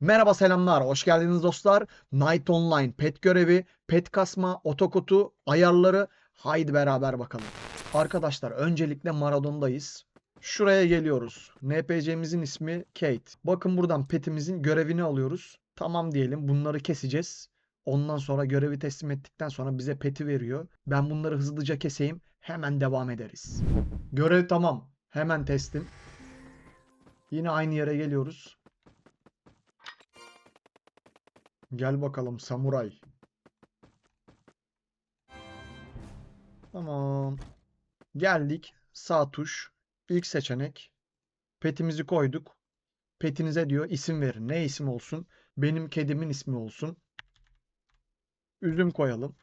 Merhaba selamlar, hoş geldiniz dostlar. Night Online pet görevi, pet kasma, otokutu, ayarları. Haydi beraber bakalım. Arkadaşlar öncelikle Maradon'dayız. Şuraya geliyoruz. NPC'mizin ismi Kate. Bakın buradan petimizin görevini alıyoruz. Tamam diyelim bunları keseceğiz. Ondan sonra görevi teslim ettikten sonra bize peti veriyor. Ben bunları hızlıca keseyim. Hemen devam ederiz. Görev tamam. Hemen teslim. Yine aynı yere geliyoruz. Gel bakalım samuray. Tamam. Geldik. Sağ tuş. İlk seçenek. Petimizi koyduk. Petinize diyor isim verin. Ne isim olsun? Benim kedimin ismi olsun. Üzüm koyalım.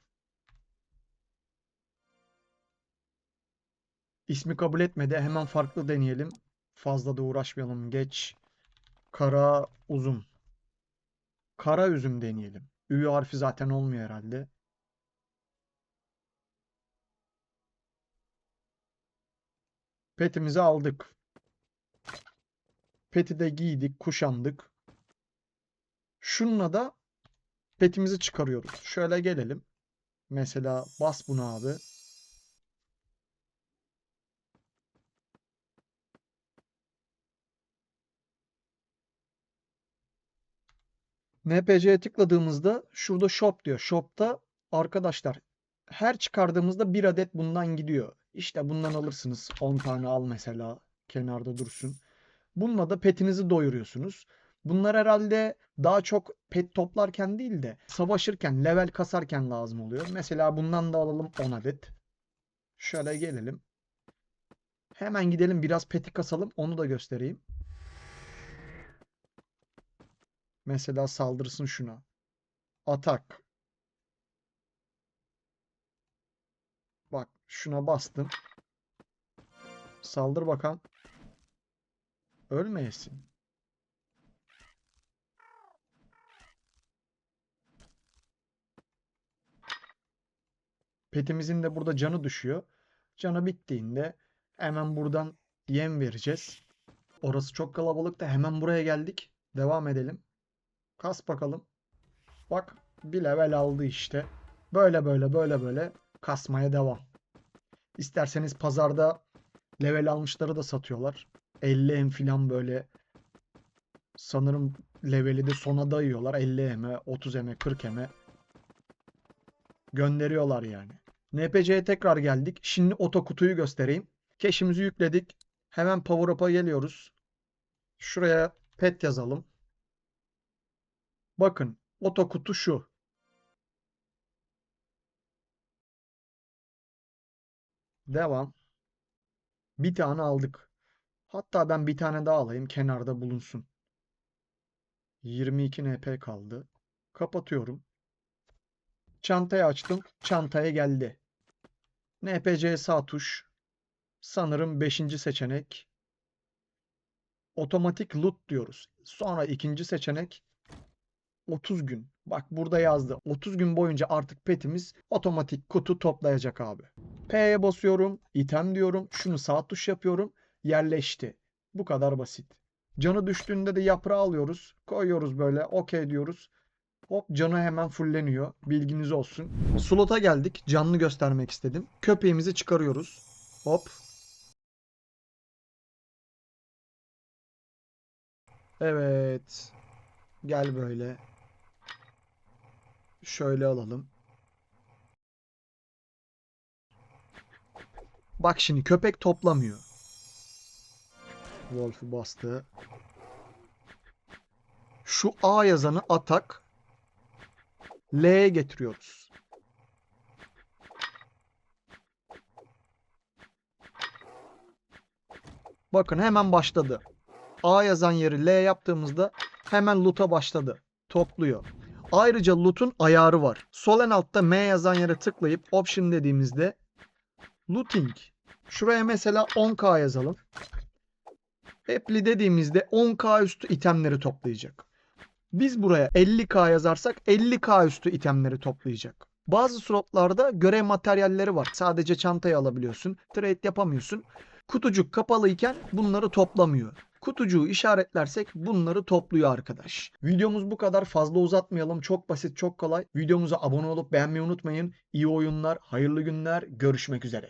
İsmi kabul etmedi. Hemen farklı deneyelim. Fazla da uğraşmayalım. Geç. Kara uzun. Kara üzüm deneyelim. Ü harfi zaten olmuyor herhalde. Petimizi aldık. Peti de giydik, kuşandık. Şununla da petimizi çıkarıyoruz. Şöyle gelelim. Mesela bas bunu abi. NPC'ye tıkladığımızda şurada shop diyor. Shop'ta arkadaşlar her çıkardığımızda bir adet bundan gidiyor. İşte bundan alırsınız. 10 tane al mesela. Kenarda dursun. Bununla da petinizi doyuruyorsunuz. Bunlar herhalde daha çok pet toplarken değil de savaşırken, level kasarken lazım oluyor. Mesela bundan da alalım 10 adet. Şöyle gelelim. Hemen gidelim biraz peti kasalım. Onu da göstereyim. Mesela saldırsın şuna. Atak. Bak şuna bastım. Saldır bakalım. Ölmeyesin. Petimizin de burada canı düşüyor. Canı bittiğinde hemen buradan yem vereceğiz. Orası çok kalabalık da hemen buraya geldik. Devam edelim. Kas bakalım. Bak bir level aldı işte. Böyle böyle böyle böyle kasmaya devam. İsterseniz pazarda level almışları da satıyorlar. 50 em falan böyle sanırım leveli de sona dayıyorlar. 50 eme, 30 eme, 40 eme gönderiyorlar yani. NPC'ye tekrar geldik. Şimdi oto kutuyu göstereyim. Keşimizi yükledik. Hemen Power Up'a geliyoruz. Şuraya pet yazalım. Bakın oto kutu şu. Devam. Bir tane aldık. Hatta ben bir tane daha alayım kenarda bulunsun. 22 NP kaldı. Kapatıyorum. Çantayı açtım. Çantaya geldi. NPC sağ tuş. Sanırım 5. seçenek. Otomatik loot diyoruz. Sonra ikinci seçenek 30 gün. Bak burada yazdı. 30 gün boyunca artık petimiz otomatik kutu toplayacak abi. P'ye basıyorum. item diyorum. Şunu sağ tuş yapıyorum. Yerleşti. Bu kadar basit. Canı düştüğünde de yaprağı alıyoruz. Koyuyoruz böyle. Okey diyoruz. Hop canı hemen fulleniyor. Bilginiz olsun. Slota geldik. Canlı göstermek istedim. Köpeğimizi çıkarıyoruz. Hop. Evet. Gel böyle. Şöyle alalım. Bak şimdi köpek toplamıyor. Wolf'u bastı. Şu A yazanı atak L'ye getiriyoruz. Bakın hemen başladı. A yazan yeri L yaptığımızda hemen loot'a başladı. Topluyor. Ayrıca loot'un ayarı var. Sol en altta M yazan yere tıklayıp option dediğimizde looting. Şuraya mesela 10k yazalım. Apply dediğimizde 10k üstü itemleri toplayacak. Biz buraya 50k yazarsak 50k üstü itemleri toplayacak. Bazı slotlarda görev materyalleri var. Sadece çantayı alabiliyorsun. Trade yapamıyorsun. Kutucuk kapalıyken bunları toplamıyor. Kutucuğu işaretlersek bunları topluyor arkadaş. Videomuz bu kadar fazla uzatmayalım. Çok basit, çok kolay. Videomuza abone olup beğenmeyi unutmayın. İyi oyunlar, hayırlı günler. Görüşmek üzere.